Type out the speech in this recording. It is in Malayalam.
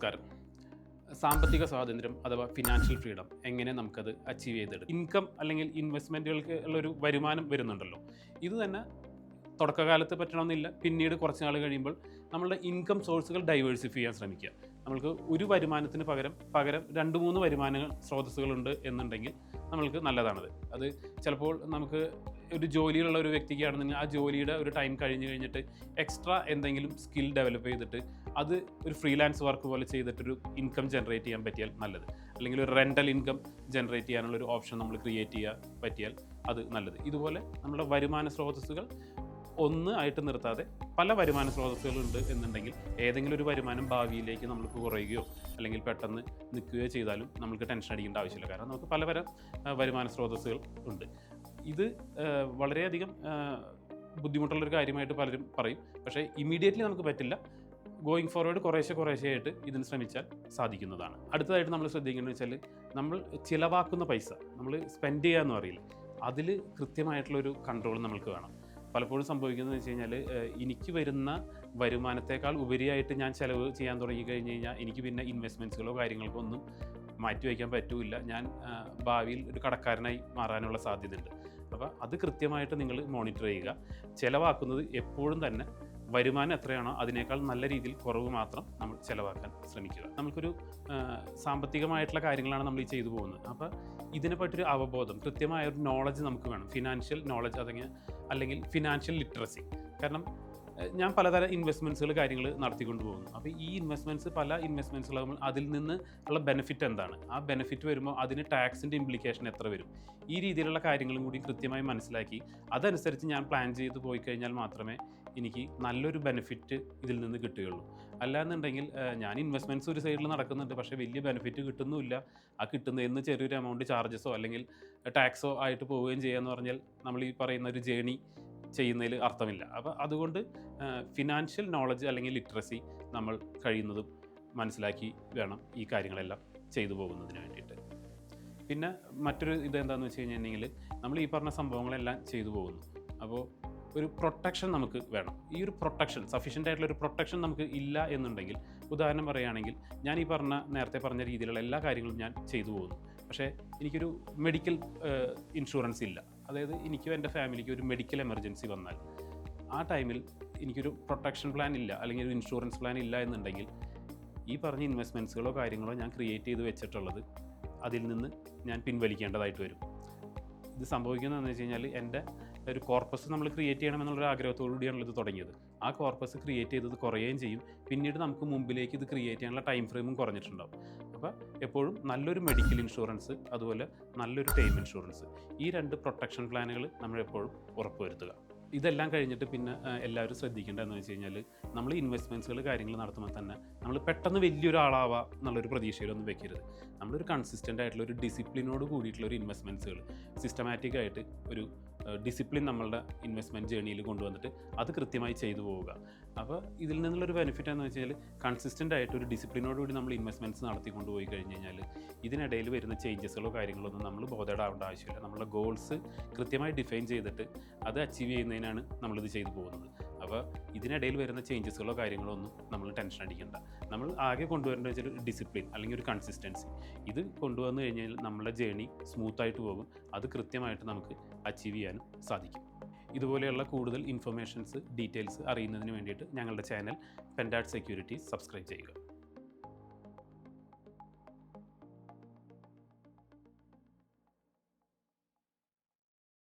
നമസ്കാരം. സാമ്പത്തിക സ്വാതന്ത്ര്യം അഥവാ ഫിനാൻഷ്യൽ ഫ്രീഡം എങ്ങനെ നമുക്കത് അച്ചീവ് ചെയ്തെടുക്കും? ഇൻകം അല്ലെങ്കിൽ ഇൻവെസ്റ്റ്മെന്റുകൾക്ക് ഉള്ളൊരു വരുമാനം വരുന്നുണ്ടല്ലോ. ഇത് തന്നെ തുടക്കകാലത്ത് പറ്റണമെന്നില്ല പിന്നീട് കുറച്ച് നാൾ കഴിയുമ്പോൾ നമ്മളുടെ ഇൻകം സോഴ്സുകൾ ഡൈവേഴ്സിഫൈ ചെയ്യാൻ ശ്രമിക്കുക. നമ്മൾക്ക് ഒരു വരുമാനത്തിന് പകരം പകരം രണ്ട് മൂന്ന് വരുമാന സ്രോതസ്സുകളുണ്ട് എന്നുണ്ടെങ്കിൽ നമ്മൾക്ക് നല്ലതാണത്. അത് ചിലപ്പോൾ നമുക്ക് ഒരു ജോലിയിലുള്ള ഒരു വ്യക്തിക്കാണെന്നുണ്ടെങ്കിൽ ആ ജോലിയുടെ ഒരു ടൈം കഴിഞ്ഞ് കഴിഞ്ഞിട്ട് എക്സ്ട്രാ എന്തെങ്കിലും സ്കിൽ ഡെവലപ്പ് ചെയ്തിട്ട് അത് ഒരു ഫ്രീലാൻസ് വർക്ക് പോലെ ചെയ്തിട്ടൊരു ഇൻകം ജനറേറ്റ് ചെയ്യാൻ പറ്റിയാൽ നല്ലത്. അല്ലെങ്കിൽ ഒരു റെന്റൽ ഇൻകം ജനറേറ്റ് ചെയ്യാനുള്ള ഒരു ഓപ്ഷൻ നമ്മൾ ക്രിയേറ്റ് ചെയ്യാൻ പറ്റിയാൽ അത് നല്ലത്. ഇതുപോലെ നമ്മുടെ വരുമാന സ്രോതസ്സുകൾ ഒന്ന് ആയിട്ട് നിർത്താതെ പല വരുമാന സ്രോതസ്സുകളുണ്ട് എന്നുണ്ടെങ്കിൽ ഏതെങ്കിലും ഒരു വരുമാനം ഭാവിയിലേക്ക് നമുക്ക് കുറയുകയോ അല്ലെങ്കിൽ പെട്ടെന്ന് നിൽക്കുകയോ ചെയ്താലും നമുക്ക് ടെൻഷൻ അടിക്കേണ്ട ആവശ്യമില്ല. കാരണം നമുക്ക് ആ, വരുമാന സ്രോതസ്സുകൾ ഉണ്ട്. ഇത് വളരെയധികം ബുദ്ധിമുട്ടുള്ളൊരു കാര്യമായിട്ട് പലരും പറയും. പക്ഷേ ഇമീഡിയറ്റ്ലി നമുക്ക് പറ്റില്ല. ഗോയിങ് ഫോർവേഡ് കുറേശ്ശെ ആയിട്ട് ഇതിന് ശ്രമിച്ചാൽ സാധിക്കുന്നതാണ്. അടുത്തതായിട്ട് നമ്മൾ ശ്രദ്ധിക്കേണ്ടത് വെച്ചാൽ നമ്മൾ ചിലവാക്കുന്ന പൈസ നമ്മൾ സ്പെൻഡ് ചെയ്യുക എന്ന് അതിൽ കൃത്യമായിട്ടുള്ളൊരു കൺട്രോൾ നമുക്ക് വേണം. പലപ്പോഴും സംഭവിക്കുന്നത് വെച്ച് കഴിഞ്ഞാൽ എനിക്ക് വരുന്ന വരുമാനത്തേക്കാൾ ഉപരിയായിട്ട് ഞാൻ ചിലവ് ചെയ്യാൻ തുടങ്ങി കഴിഞ്ഞ് കഴിഞ്ഞാൽ എനിക്ക് പിന്നെ ഇൻവെസ്റ്റ്മെന്റ്സുകളോ കാര്യങ്ങൾക്കോ ഒന്നും മാറ്റി വയ്ക്കാൻ പറ്റൂല ഞാൻ ഭാവിയിൽ ഒരു കടക്കാരനായി മാറാനുള്ള സാധ്യതയുണ്ട്. അപ്പോൾ അത് കൃത്യമായിട്ട് നിങ്ങൾ മോണിറ്റർ ചെയ്യുക. ചിലവാക്കുന്നത് എപ്പോഴും തന്നെ വരുമാനം എത്രയാണോ അതിനേക്കാൾ നല്ല രീതിയിൽ കുറവ് മാത്രം നമ്മൾ ചിലവാക്കാൻ ശ്രമിക്കുക. നമുക്കൊരു സാമ്പത്തികമായിട്ടുള്ള കാര്യങ്ങളാണ് നമ്മൾ ഈ ചെയ്തു പോകുന്നത്. അപ്പോൾ ഇതിനെപ്പറ്റൊരു അവബോധം കൃത്യമായ ഒരു നോളജ് നമുക്ക് വേണം. ഫിനാൻഷ്യൽ നോളജ് അതെങ്കിൽ അല്ലെങ്കിൽ ഫിനാൻഷ്യൽ ലിറ്ററസി കാരണം ഞാൻ പലതരം ഇൻവെസ്റ്റ്മെന്റ്സുകൾ കാര്യങ്ങൾ നടത്തിക്കൊണ്ട് പോകുന്നു അപ്പോൾ ഈ ഇൻവെസ്റ്റ്മെന്റ്സ് പല ഇൻവെസ്റ്റ്മെന്റ്സുകളാകുമ്പോൾ അതിൽ നിന്ന് ഉള്ള ബെനിഫിറ്റ് എന്താണ്? ആ ബെനിഫിറ്റ് വരുമ്പോൾ അതിന് ടാക്സിന്റെ ഇംപ്ലിക്കേഷൻ എത്ര വരും? ഈ രീതിയിലുള്ള കാര്യങ്ങളും കൂടി കൃത്യമായി മനസ്സിലാക്കി. അതനുസരിച്ച് ഞാൻ പ്ലാൻ ചെയ്ത് പോയി കഴിഞ്ഞാൽ മാത്രമേ എനിക്ക് നല്ലൊരു ബെനിഫിറ്റ് ഇതിൽ നിന്ന് കിട്ടുകയുള്ളൂ. അല്ലാന്നുണ്ടെങ്കിൽ ഞാൻ ഇൻവെസ്റ്റ്മെന്റ്സ് ഒരു സൈഡിൽ നടക്കുന്നുണ്ട്. പക്ഷേ വലിയ ബെനിഫിറ്റ് കിട്ടുന്നുമില്ല. ആ കിട്ടുന്നതിന് ചെറിയൊരു എമൗണ്ട് ചാർജസോ അല്ലെങ്കിൽ ടാക്സോ ആയിട്ട് പോവുകയും ചെയ്യുക എന്ന് പറഞ്ഞാൽ നമ്മൾ ഈ പറയുന്ന ഒരു ജേണി ചെയ്യുന്നതിൽ അർത്ഥമില്ല. അപ്പോൾ അതുകൊണ്ട് ഫിനാൻഷ്യൽ നോളജ് അല്ലെങ്കിൽ ലിറ്ററസി നമ്മൾ കഴിയുന്നതും മനസ്സിലാക്കി വേണം ഈ കാര്യങ്ങളെല്ലാം ചെയ്തു പോകുന്നതിന് വേണ്ടിയിട്ട്. പിന്നെ മറ്റൊരു ഇത് എന്താണെന്ന് വെച്ച് കഴിഞ്ഞിട്ടുണ്ടെങ്കിൽ നമ്മൾ ഈ പറഞ്ഞ സംഭവങ്ങളെല്ലാം ചെയ്തു പോകുന്നു. അപ്പോൾ ഒരു പ്രൊട്ടക്ഷൻ നമുക്ക് വേണം. ഈ ഒരു പ്രൊട്ടക്ഷൻ സഫീഷ്യന്റ് ആയിട്ടുള്ള ഒരു പ്രൊട്ടക്ഷൻ നമുക്ക് ഇല്ല എന്നുണ്ടെങ്കിൽ ഉദാഹരണം പറയുകയാണെങ്കിൽ ഞാൻ ഈ പറഞ്ഞ നേരത്തെ പറഞ്ഞ രീതിയിലുള്ള എല്ലാ കാര്യങ്ങളും ഞാൻ ചെയ്തു പോകുന്നു. പക്ഷേ എനിക്കൊരു മെഡിക്കൽ ഇൻഷുറൻസ് ഇല്ല. അതായത് എനിക്കും എന്റെ ഫാമിലിക്കും ഒരു മെഡിക്കൽ എമർജൻസി വന്നാൽ ആ ടൈമിൽ എനിക്കൊരു പ്രൊട്ടക്ഷൻ പ്ലാൻ ഇല്ല അല്ലെങ്കിൽ ഒരു ഇൻഷുറൻസ് പ്ലാൻ ഇല്ല എന്നുണ്ടെങ്കിൽ ഈ പറഞ്ഞ ഇൻവെസ്റ്റ്മെന്റ്സുകളോ കാര്യങ്ങളോ ഞാൻ ക്രിയേറ്റ് ചെയ്ത് വെച്ചിട്ടുള്ളത് അതിൽ നിന്ന് ഞാൻ പിൻവലിക്കേണ്ടതായിട്ട് വരും. ഇത് സംഭവിക്കുന്നതെന്ന് വെച്ച് കഴിഞ്ഞാൽ എന്റെ ഒരു കോർപ്പസ് നമ്മൾ ക്രിയേറ്റ് ചെയ്യണമെന്നുള്ള ആഗ്രഹത്തോടു കൂടിയാണ് ഇത് തുടങ്ങിയത്. ആ കോർപ്പസ് ക്രിയേറ്റ് ചെയ്തത് കുറയുകയും ചെയ്യും. പിന്നീട് നമുക്ക് മുമ്പിലേക്ക് ഇത് ക്രിയേറ്റ് ചെയ്യാനുള്ള ടൈം ഫ്രെയിമും കുറഞ്ഞിട്ടുണ്ടാവും. അപ്പോൾ എപ്പോഴും നല്ലൊരു മെഡിക്കൽ ഇൻഷുറൻസ് അതുപോലെ നല്ലൊരു ടൈം ഇൻഷുറൻസ് ഈ രണ്ട് പ്രൊട്ടക്ഷൻ പ്ലാനുകൾ നമ്മൾ എപ്പോഴും ഉറപ്പുവരുത്തുക. ഇതെല്ലാം കഴിഞ്ഞിട്ട് പിന്നെ എല്ലാവരും ശ്രദ്ധിക്കേണ്ടതെന്ന് വെച്ച് കഴിഞ്ഞാൽ നമ്മൾ ഇൻവെസ്റ്റ്മെന്റ്സുകൾ കാര്യങ്ങൾ നടത്തുമ്പോൾ തന്നെ നമ്മൾ പെട്ടെന്ന് വലിയൊരാളാവാം എന്നുള്ളൊരു പ്രതീക്ഷയിലൊന്നും വെക്കരുത്. നമ്മളൊരു കൺസിസ്റ്റന്റ് ആയിട്ടുള്ള ഒരു ഡിസിപ്ലിനോട് കൂടിയിട്ടുള്ള ഒരു ഇൻവെസ്റ്റ്മെന്റ്സുകൾ സിസ്റ്റമാറ്റിക് ആയിട്ട് ഒരു ഡിസിപ്ലിൻ നമ്മളുടെ ഇൻവെസ്റ്റ്മെന്റ് ജേണിയിൽ കൊണ്ടുവന്നിട്ട് അത് കൃത്യമായി ചെയ്തു പോവുക. അപ്പോൾ ഇതിൽ നിന്നുള്ളൊരു ബെനിഫിറ്റ് എന്ന് വെച്ചാൽ കൺസിസ്റ്റന്റ് ആയിട്ട് ഒരു ഡിസിപ്ലിനോടുകൂടി നമ്മൾ ഇൻവെസ്റ്റ്മെന്റ്സ് നടത്തി കൊണ്ടുപോയി കഴിഞ്ഞ് കഴിഞ്ഞാൽ ഇതിനിടയിൽ വരുന്ന ചേഞ്ചസുകളോ കാര്യങ്ങളോ ഒന്നും നമ്മൾ ബോധേഡാവേണ്ട ആവശ്യമില്ല. നമ്മളുടെ ഗോൾസ് കൃത്യമായി ഡിഫൈൻ ചെയ്തിട്ട് അത് അച്ചീവ് ചെയ്യുന്നതിനാണ് നമ്മളിത് ചെയ്തു പോകുന്നത്. അപ്പോൾ ഇതിനിടയിൽ വരുന്ന ചേഞ്ചസുകളോ കാര്യങ്ങളോ ഒന്നും നമ്മൾ ടെൻഷൻ അടിക്കേണ്ട. നമ്മൾ ആകെ കൊണ്ടുവരേണ്ട വെച്ചാൽ ഒരു ഡിസിപ്ലിൻ അല്ലെങ്കിൽ ഒരു കൺസിസ്റ്റൻസി ഇത് കൊണ്ടുവന്നു കഴിഞ്ഞാൽ നമ്മുടെ ജേണി സ്മൂത്തായിട്ട് പോകും. അത് കൃത്യമായിട്ട് നമുക്ക് അച്ചീവ് ചെയ്യാനും സാധിക്കും. ഇതുപോലെയുള്ള കൂടുതൽ ഇൻഫർമേഷൻസ് ഡീറ്റെയിൽസ് അറിയുന്നതിന് വേണ്ടിയിട്ട് ഞങ്ങളുടെ ചാനൽ പെൻഡാഡ് സെക്യൂരിറ്റി സബ്സ്ക്രൈബ് ചെയ്യുക.